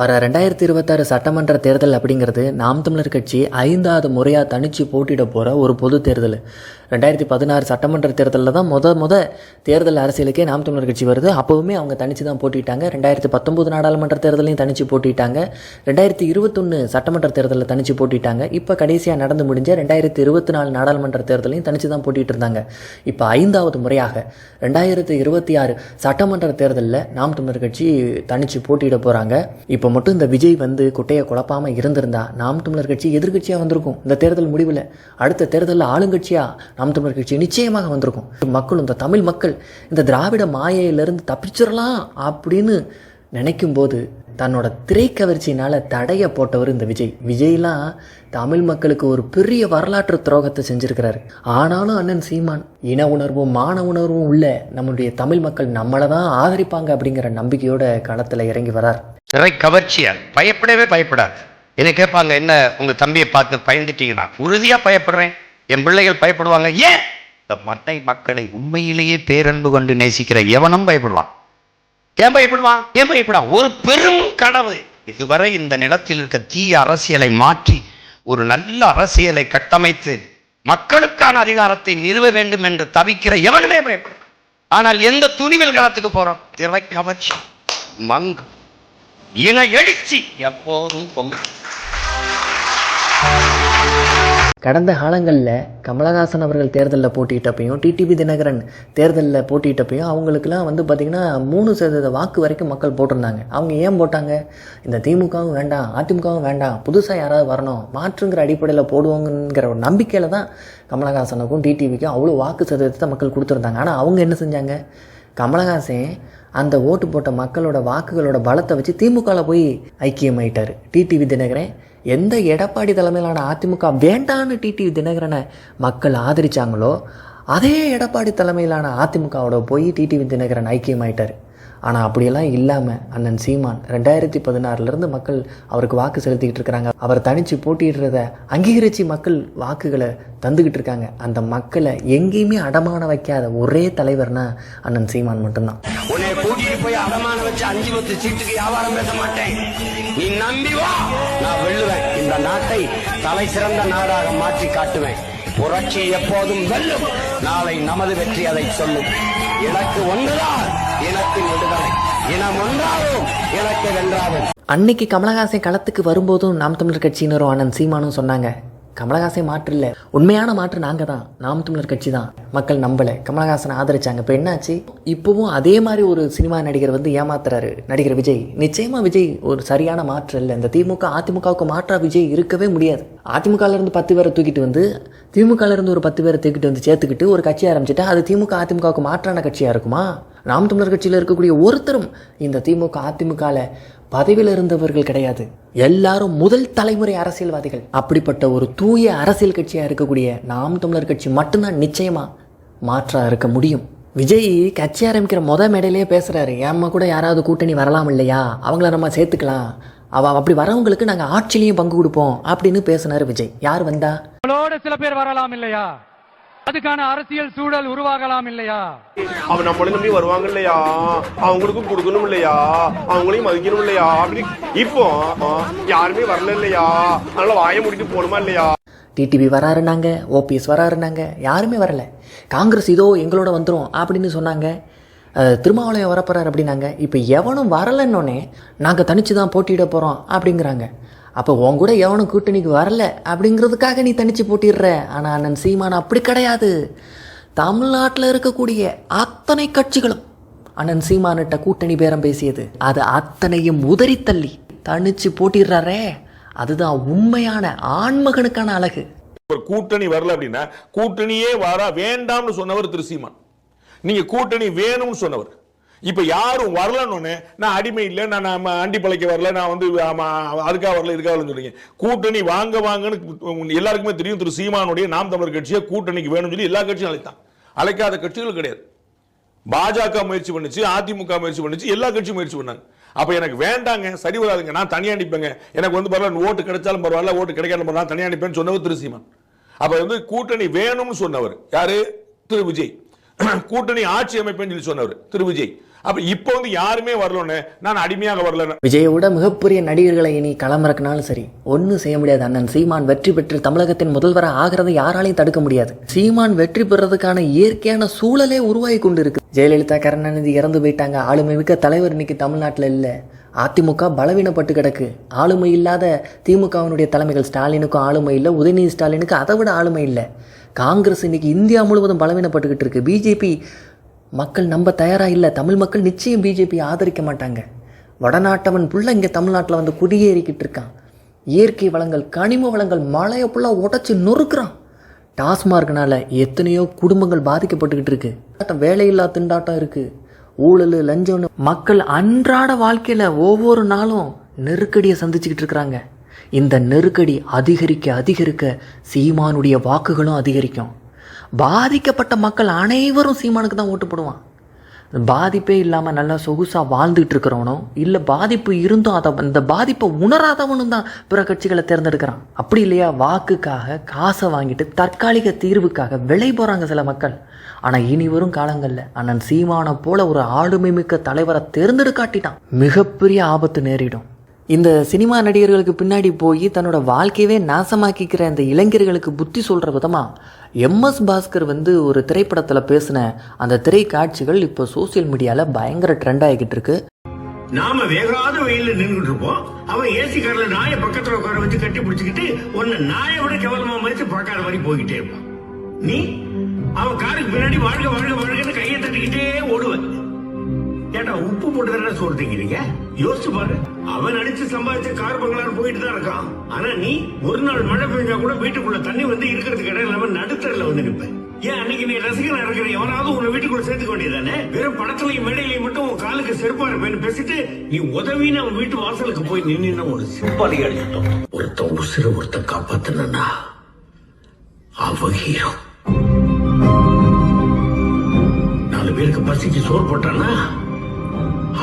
வர ரெண்டாயிரத்தி இருபத்தாறு சட்டமன்ற தேர்தல் அப்படிங்கிறது நாம் தமிழர் கட்சி ஐந்தாவது முறையாக தனிச்சு போட்டியிட போகிற ஒரு பொது தேர்தல். ரெண்டாயிரத்தி பதினாறு சட்டமன்ற தேர்தலில் தான் முத முத தேர்தல் அரசியலுக்கே நாம் தமிழர் கட்சி வருது. அப்போவுமே அவங்க தனிச்சு தான் போட்டிட்டாங்க. ரெண்டாயிரத்தி பத்தொம்போது நாடாளுமன்ற தேர்தலையும் தனிச்சு போட்டிட்டாங்க. ரெண்டாயிரத்தி இருபத்தொன்று சட்டமன்ற தேர்தலில் தனிச்சு போட்டிட்டாங்க. இப்போ கடைசியாக நடந்து முடிஞ்ச ரெண்டாயிரத்தி இருபத்தி நாலு நாடாளுமன்ற தேர்தலையும் தனிச்சு தான் போட்டிட்டு இருந்தாங்க. இப்போ ஐந்தாவது முறையாக ரெண்டாயிரத்தி இருபத்தி ஆறு சட்டமன்ற தேர்தலில் நாம் தமிழர் கட்சி தனிச்சு போட்டியிட போகிறாங்க இப்போ மட்டும் இந்த விஜய் வந்து குட்டையை குழப்பாமல் இருந்திருந்தா நாம் தமிழர் கட்சி எதிர்கட்சியாக வந்திருக்கும். இந்த தேர்தல் முடிவில் அடுத்த தேர்தலில் ஆளுங்கட்சியாக நாம் தமிழர் கட்சி நிச்சயமாக வந்திருக்கும். மக்கள் இந்த தமிழ் மக்கள் இந்த திராவிட மாயையிலிருந்து தப்பிச்சிடலாம் அப்படின்னு நினைக்கும் போது தன்னோட திரைக்கவர்ச்சியினால் தடைய போட்டவர் இந்த விஜய். விஜய்லாம் தமிழ் மக்களுக்கு ஒரு பெரிய வரலாற்று துரோகத்தை செஞ்சிருக்கிறாரு. ஆனாலும் அண்ணன் சீமான் இன உணர்வும் மான உணர்வும் உள்ள நம்மளுடைய தமிழ் மக்கள் நம்மளை தான் ஆதரிப்பாங்க அப்படிங்கிற நம்பிக்கையோட களத்தில் இறங்கி வரார். திரை கவர்ச்சியால் பயப்படவே பயப்படாது. என்ன கேட்பாங்க என்ன உங்க தம்பியை பார்த்து பயந்துட்டீங்கன்னா? உறுதியா பயப்படுறேன். என் பிள்ளைகள் பயப்படுவாங்க. ஏன்? இந்த மட்டை மக்களை உண்மையிலேயே பேரன்பு கொண்டு நேசிக்கிற எவனும் பயப்படுவான் ஏன் பயப்படுவான் ஏன் பயப்படான் ஒரு பெரும் கனவு இதுவரை இந்த நிலத்தில் இருக்க தீய அரசியலை மாற்றி ஒரு நல்ல அரசியலை கட்டமைத்து மக்களுக்கான அதிகாரத்தை நிறுவ வேண்டும் என்று தவிக்கிற எவனுமே பயப்படும் ஆனால் எந்த துணிவில் காலத்துக்கு போறோம்? திரை கவர்ச்சி மங்கு. இன எழுச்சி. எப்போதும் பொங்கல் கடந்த காலங்களில் கமலஹாசன் அவர்கள் தேர்தலில் போட்டியிட்டப்பையும் டிடிவி தினகரன் தேர்தலில் போட்டியிட்டப்பையும் அவங்களுக்குலாம் வந்து பார்த்திங்கன்னா மூணு சதவீத வாக்கு வரைக்கும் மக்கள் போட்டிருந்தாங்க. அவங்க ஏன் போட்டாங்க? இந்த திமுகவும் வேண்டாம் அதிமுகவும் வேண்டாம் புதுசாக யாராவது வரணும் மாற்றுங்கிற அடிப்படையில் போடுவோங்கிற ஒரு நம்பிக்கையில் தான் கமலஹாசனுக்கும் டிடிவிக்கும் அவ்வளோ வாக்கு சதவீதத்தை மக்கள் கொடுத்துருந்தாங்க. ஆனால் அவங்க என்ன செஞ்சாங்க? கமலஹாசன் அந்த ஓட்டு போட்ட மக்களோட வாக்குகளோட பலத்தை வச்சு திமுகவில் போய் ஐக்கியமாயிட்டார். டிடிவி தினகரன் எந்த எடப்பாடி தலைமையிலான அதிமுக வேண்டான்னு டிடிவி தினகரனை மக்கள் ஆதரிச்சாங்களோ அதே எடப்பாடி தலைமையிலான அதிமுகவோட போய் டிடிவி தினகரன் ஐக்கியமாயிட்டார். ஆனால் அப்படியெல்லாம் இல்லாமல் அண்ணன் சீமான் ரெண்டாயிரத்தி பதினாறுலேருந்து மக்கள் அவருக்கு வாக்கு செலுத்திக்கிட்டு இருக்கிறாங்க. அவர் தனித்து போட்டியிடுறத அங்கீகரித்து மக்கள் வாக்குகளை தந்துக்கிட்டு இருக்காங்க. அந்த மக்களை எங்கேயுமே அடமான வைக்காத ஒரே தலைவர்னா அண்ணன் சீமான் மட்டும்தான். உன்னை கூட்டிட்டு போய் அடமான வச்சு அஞ்சு பத்து சீட்டுக்கு வியாபாரம் பேச மாட்டேன். நீ நம்பி வா. நான் வெல்லுவேன். இந்த நாட்டை தலை சிறந்த நாடாக மாற்றி காட்டுவேன். புரட்சி எப்போதும் வெல்லும். நாளை நமது வெற்றி அதை சொல்லும். எனக்கு ஒன்றுதான் இனத்தின் விடுதலை. இனம் ஒன்றாகும் எனக்கு வென்றாகும். அன்னைக்கு கமலஹாசன் களத்துக்கு வரும்போதும் நாம் தமிழர் கட்சியினரும் அண்ணன் சீமானும் சொன்னாங்க கமலஹாசன் மாற்று இல்லை. உண்மையான மாற்று நாங்கள் தான் நாம் தமிழர் கட்சி தான் மக்கள் நம்பலை. கமலஹாசனை ஆதரிச்சாங்க. இப்போ என்னாச்சு? இப்போவும் அதே மாதிரி ஒரு சினிமா நடிகர் வந்து ஏமாத்துறாரு. நடிகர் விஜய். நிச்சயமாக விஜய் ஒரு சரியான மாற்று இல்லை. இந்த திமுக அதிமுகவுக்கு மாற்றா விஜய் இருக்கவே முடியாது. அதிமுகலேருந்து பத்து பேரை தூக்கிட்டு வந்து திமுகலேருந்து ஒரு பத்து பேரை தூக்கிட்டு வந்து சேர்த்துக்கிட்டு ஒரு கட்சி ஆரம்பிச்சுட்டா அது திமுக அதிமுகவுக்கு மாற்றான கட்சியாக இருக்குமா? நாம் தமிழர் கட்சியில் இருக்கக்கூடிய ஒருத்தரும் இந்த திமுக அதிமுகவில் பதவியில் இருந்தவர்கள் கிடையாது. எல்லாரும் முதல் தலைமுறை அரசியல்வாதிகள். அப்படிப்பட்ட ஒரு தூய அரசியல் கட்சியாக இருக்கக்கூடிய நாம் தமிழர் கட்சி மட்டும்தான் நிச்சயமா மாற்றாக இருக்க முடியும். விஜய் கட்சி ஆரம்பிக்கிற மொதல் மேடையிலேயே பேசுறாரு. ஏம்மா கூட யாராவது கூட்டணி வரலாம் இல்லையா? அவங்கள நம்ம சேர்த்துக்கலாம். அவ அப்படி வரவங்களுக்கு நாங்கள் ஆட்சியிலையும் பங்கு கொடுப்போம் அப்படின்னு பேசினார் விஜய். யார் வந்தா? சில பேர் வரலாம் இல்லையா? அதுக்கான அரசியல் சூழல் உருவாகலாம் இல்லையா? அவன் நம்மள நம்பி வருவாங்க இல்லையா? அவங்களுக்கும் கொடுக்கணும் இல்லையா? அவங்களையும் மதிக்கணும் இல்லையா? இப்போ யாருமே வரல இல்லையா? அதனால வாய முடிட்டு போகணுமா இல்லையா? டிடிவி வராருனாங்க ஓபிஎஸ் வராருனாங்க யாருமே வரல. காங்கிரஸ் இதோ எங்களோட வந்துடும் அப்படின்னு சொன்னாங்க. திருமாவளவன் வரப்போறாரு அப்படின்னாங்க. இப்போ எவனும் வரலன்னொன்னே நாங்கள் தனிச்சு தான் போட்டியிட போகிறோம் அப்படிங்கிறாங்க. அப்போ உன் கூட எவனும் கூட்டணிக்கு வரல அப்படிங்கிறதுக்காக நீ தனிச்சு போட்டிடுற. ஆனால் அண்ணன் சீமான் அப்படி கிடையாது. தமிழ்நாட்டில் இருக்கக்கூடிய அத்தனை கட்சிகளும் அண்ணன் சீமானிட்ட கூட்டணி பேரம் பேசியது. அது அத்தனையும் உதறி தள்ளி தனிச்சு போட்டிடுறாரே. அதுதான் உண்மையான ஆண்மகனுக்கான அழகு. ஒரு கூட்டணி வரல அப்படின்னா கூட்டணியே வரா வேண்டாம்னு சொன்னவர் திரு சீமான். நீங்க கூட்டணி வேணும்னு சொன்னவர். இப்போ யாரும் வரலன்னு நான் அடிமை இல்லை நான் நம்ம அண்டி பழைக்க வரல நான் வந்து அதுக்காக வரல இதுக்காக வரலன்னு சொல்றீங்க. கூட்டணி வாங்க வாங்கன்னு எல்லாருக்குமே தெரியும் திரு சீமானுடைய நாம் தமிழர் கட்சியை கூட்டணிக்கு வேணும்னு சொல்லி எல்லா கட்சியும் அழைத்தான். அழைக்காத கட்சிகள் கிடையாது. பாஜக முயற்சி பண்ணுச்சு அதிமுக முயற்சி பண்ணுச்சு எல்லா கட்சியும் முயற்சி பண்ணாங்க. அப்போ எனக்கு வேண்டாங்க சரி வராதுங்க நான் தனியாக நிற்பேங்க எனக்கு வந்து பரவாயில்ல ஓட்டு கிடைச்சாலும் பரவாயில்ல ஓட்டு கிடைக்காலும் பரவாயில்ல நான் தனியா சொன்னவர் திரு சீமான். அப்போ வந்து கூட்டணி வேணும்னு சொன்னவர் யாரு? திரு விஜய். கூட்டணி ஆட்சி அமைப்பேன்னு சொல்லி சொன்னவர் திரு விஜய். அப்ப இப்போ வந்து யாருமே வரலன்னு நான் அடிமையாக வரல விஜயோட மிகப்பெரிய நடிகர்களை இனி களமிறக்கினாலும் சரி ஒன்றும் செய்ய முடியாது அண்ணன். சீமான் வெற்றி பெற்று தமிழகத்தின் முதல்வராக ஆகிறதை யாராலையும் தடுக்க முடியாது. சீமான் வெற்றி பெறதுக்கான இயற்கையான சூழலே உருவாகி கொண்டு இருக்கு ஜெயலலிதா கருணாநிதி இறந்து போயிட்டாங்க. ஆளுமை மிக்க தலைவர் இன்னைக்கு தமிழ்நாட்டில் இல்லை. அதிமுக பலவீனப்பட்டு கிடக்கு. ஆளுமை இல்லாத திமுகவினுடைய தலைமைகள் ஸ்டாலினுக்கும் ஆளுமை இல்லை. உதயநிதி ஸ்டாலினுக்கு அதை விட ஆளுமை இல்லை. காங்கிரஸ் இன்னைக்கு இந்தியா முழுவதும் பலவீனப்பட்டுக்கிட்டு இருக்கு. பிஜேபி மக்கள் நம்ப தயாராக இல்லை. தமிழ் மக்கள் நிச்சயம் பிஜேபி ஆதரிக்க மாட்டாங்க. வடநாட்டவன் புள்ள இங்கே தமிழ்நாட்டில் வந்து குடியேறிக்கிட்டு இருக்கான். இயற்கை வளங்கள் கனிம வளங்கள் மழையை ஃபுல்லாக உடச்சி நொறுக்கிறான். டாஸ்மார்க்னால எத்தனையோ குடும்பங்கள் பாதிக்கப்பட்டுக்கிட்டு இருக்கு. வேலையில்லா திண்டாட்டம் இருக்கு. ஊழல் லஞ்சம்னு மக்கள் அன்றாட வாழ்க்கையில் ஒவ்வொரு நாளும் நெருக்கடியை சந்திச்சுக்கிட்டு இருக்கிறாங்க. இந்த நெருக்கடி அதிகரிக்க அதிகரிக்க சீமானுடைய வாக்குகளும் அதிகரிக்கும். பாதிக்கப்பட்ட மக்கள் அனைவரும் சீமானுக்கு தான் ஓட்டு போடுவான். பாதிப்பே இல்லாமல் நல்லா சொகுசாக வாழ்ந்துட்டு இருக்கிறவனும் இல்லை பாதிப்பு இருந்தும் அதை அந்த பாதிப்பை உணராதவனும் தான் பிற கட்சிகளை தேர்ந்தெடுக்கிறான். அப்படி இல்லையா? வாக்குக்காக காசை வாங்கிட்டு தற்காலிக தீர்வுக்காக விலை போகிறாங்க சில மக்கள். ஆனால் இனி வரும் காலங்களில் அண்ணன் சீமானை போல ஒரு ஆளுமை மிக்க தலைவரை தேர்ந்தெடுக்காட்டிட்டான் மிகப்பெரிய ஆபத்து நேரிடும். இந்த சினிமா நடிகர்களுக்கு பின்னாடி போய் தன்னோட வாழ்க்கையவே நாசமாக்கிக்கிற இந்த இளைஞர்களுக்கு புத்தி சொல்கிற விதமாக எம்எஸ் பாஸ்கர் வந்து ஒரு திரைப்படத்தில் பேசின அந்த திரை காட்சிகள் இப்போ சோஷியல் மீடியாவில் பயங்கர ட்ரெண்ட் ஆகிக்கிட்டு இருக்கு. நாம வேகாத வெயில நின்றுட்டு இருப்போம். அவன் ஏசி கார்ல நாய பக்கத்துல உட்கார வச்சு கட்டி பிடிச்சுக்கிட்டு உன்னை நாயை விட கேவலமா மதிச்சு பார்க்காத மாதிரி போய்கிட்டே இருப்பான். நீ? அவன் காருக்கு பின்னாடி வாழ்க வாழ்க வாழ்கன்னு கையை தட்டிக்கிட்டே ஓடுவன். ஏட்டா உப்பு போட்டு தானே சோறு தைக்கிறீங்க யோசிச்சு பாரு. அவன் அடிச்சு சம்பாதிச்ச கார் பங்களார் போயிட்டு தான் இருக்கான். ஆனா நீ ஒரு நாள் மழை பெய்ஞ்சா கூட வீட்டுக்குள்ள தண்ணி வந்து இருக்கிறதுக்கு இடம் இல்லாம நடுத்தரில் வந்து நிற்பேன். ஏன் அன்னைக்கு நீ ரசிகனா இருக்கிற எவனாவது உன்னை வீட்டுக்குள்ள சேர்த்துக்க வேண்டியதானே வெறும் படத்துலயும் மேடையிலையும் மட்டும் உன் காலுக்கு செருப்பா இருப்பேன்னு பேசிட்டு நீ உதவின்னு அவன் வீட்டு வாசலுக்கு போய் நின்னு ஒரு சிம்பாலி அடிச்சுட்டோம் ஒருத்தன் உசுர ஒருத்தன் காப்பாத்தினா அவ ஹீரோ. நாலு பேருக்கு பசிக்கு சோறு போட்டானா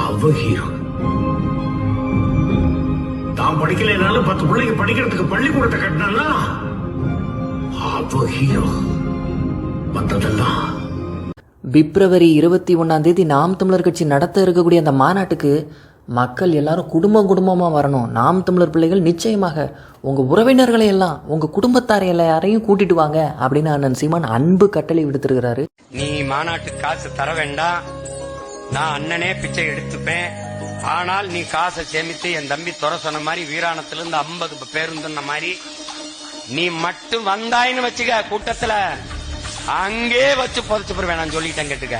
அவ ஹீரோ. படிக்கலைனாலும் பத்து பிள்ளைங்க படிக்கிறதுக்கு பள்ளிக்கூடத்தை கட்டினானா அவ ஹீரோ மத்ததெல்லாம் பிப்ரவரி இருபத்தி ஒன்றாம் தேதி நாம் தமிழர் கட்சி நடத்த இருக்கக்கூடிய அந்த மாநாட்டுக்கு மக்கள் எல்லாரும் குடும்பம் குடும்பமாக வரணும். நாம் தமிழர் பிள்ளைகள் நிச்சயமாக உங்கள் உறவினர்களை எல்லாம் உங்கள் குடும்பத்தாரை எல்லாரையும் கூட்டிட்டு வாங்க அப்படின்னு அண்ணன் சீமான் அன்பு கட்டளை விடுத்திருக்கிறாரு. நீ மாநாட்டுக்கு காசு தர வேண்டாம். நான் அண்ணனே பிச்சை எடுத்துப்பேன். ஆனால் நீ காசை சேமித்து என் தம்பி துறை சொன்ன மாதிரி வீராணத்திலிருந்து ஐம்பது பேருந்துன்ன மாதிரி நீ மட்டும் வந்தாயின்னு வச்சுக்க கூட்டத்துல. அங்கே வச்சு புதைச்சு போடுவேன் நான் சொல்லிட்டேன் கேட்டுக்க.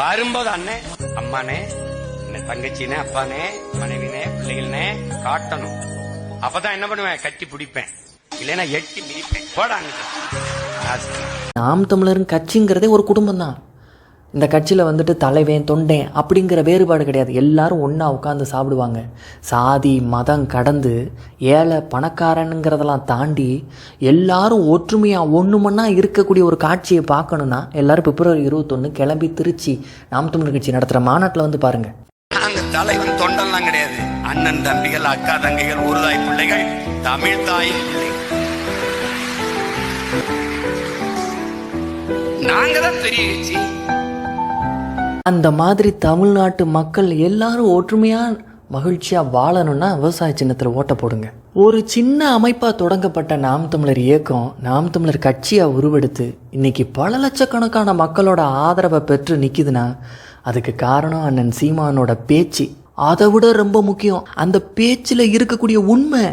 வரும்போது அண்ணே அம்மானே என்ன தங்கச்சினே அப்பானே மனைவினே பிள்ளைகள்னே காட்டணும். அப்பதான் என்ன பண்ணுவேன்? கட்டி பிடிப்பேன். இல்லைன்னா எட்டி மிதிப்பேன். போடாங்க நாம் தமிழரின் கட்சிங்கிறதே ஒரு குடும்பம் தான் இந்த கட்சியில் வந்துட்டு தலைவேன் தொண்டேன் அப்படிங்கிற வேறுபாடு கிடையாது. எல்லாரும் ஒன்றா உட்காந்து சாப்பிடுவாங்க. சாதி மதம் கடந்து ஏழை பணக்காரனுங்கிறதெல்லாம் தாண்டி எல்லாரும் ஒற்றுமையாக ஒன்று மண்ணா இருக்கக்கூடிய ஒரு காட்சியை பார்க்கணுன்னா எல்லாரும் பிப்ரவரி இருபத்தொன்று கிளம்பி திருச்சி நாம் தமிழ் கட்சி நடத்துகிற மாநாட்டில் வந்து பாருங்கள் நாங்க தலைவன் தொண்டெல்லாம் கிடையாது. அண்ணன் தம்பிகள் அக்கா தங்கைகள் ஊர்தாய் தாய் பிள்ளைகள் தமிழ் தாய் நாங்க தான் பெரிய அந்த மாதிரி தமிழ்நாட்டு மக்கள் எல்லாரும் ஒற்றுமையாக மகிழ்ச்சியாக வாழணும்னா விவசாய சின்னத்தில் ஓட்ட போடுங்க. ஒரு சின்ன அமைப்பாக தொடங்கப்பட்ட நாம் தமிழர் இயக்கம் நாம் தமிழர் கட்சியாக உருவெடுத்து இன்னைக்கு பல லட்சக்கணக்கான மக்களோட ஆதரவை பெற்று நிற்கிதுன்னா அதுக்கு காரணம் அண்ணன் சீமானோட பேச்சு. அதை விட ரொம்ப முக்கியம் அந்த பேச்சில் இருக்கக்கூடிய உண்மை.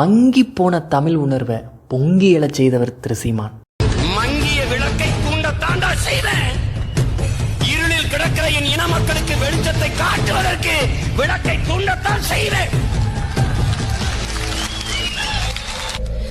மங்கி போன தமிழ் உணர்வை பொங்கி எழச் செய்தவர் திரு சீமான். என் இன மக்களுக்கு வெளிச்சத்தை காட்டுவதற்கு விளக்கை தூண்டத்தான் செய்வேன்.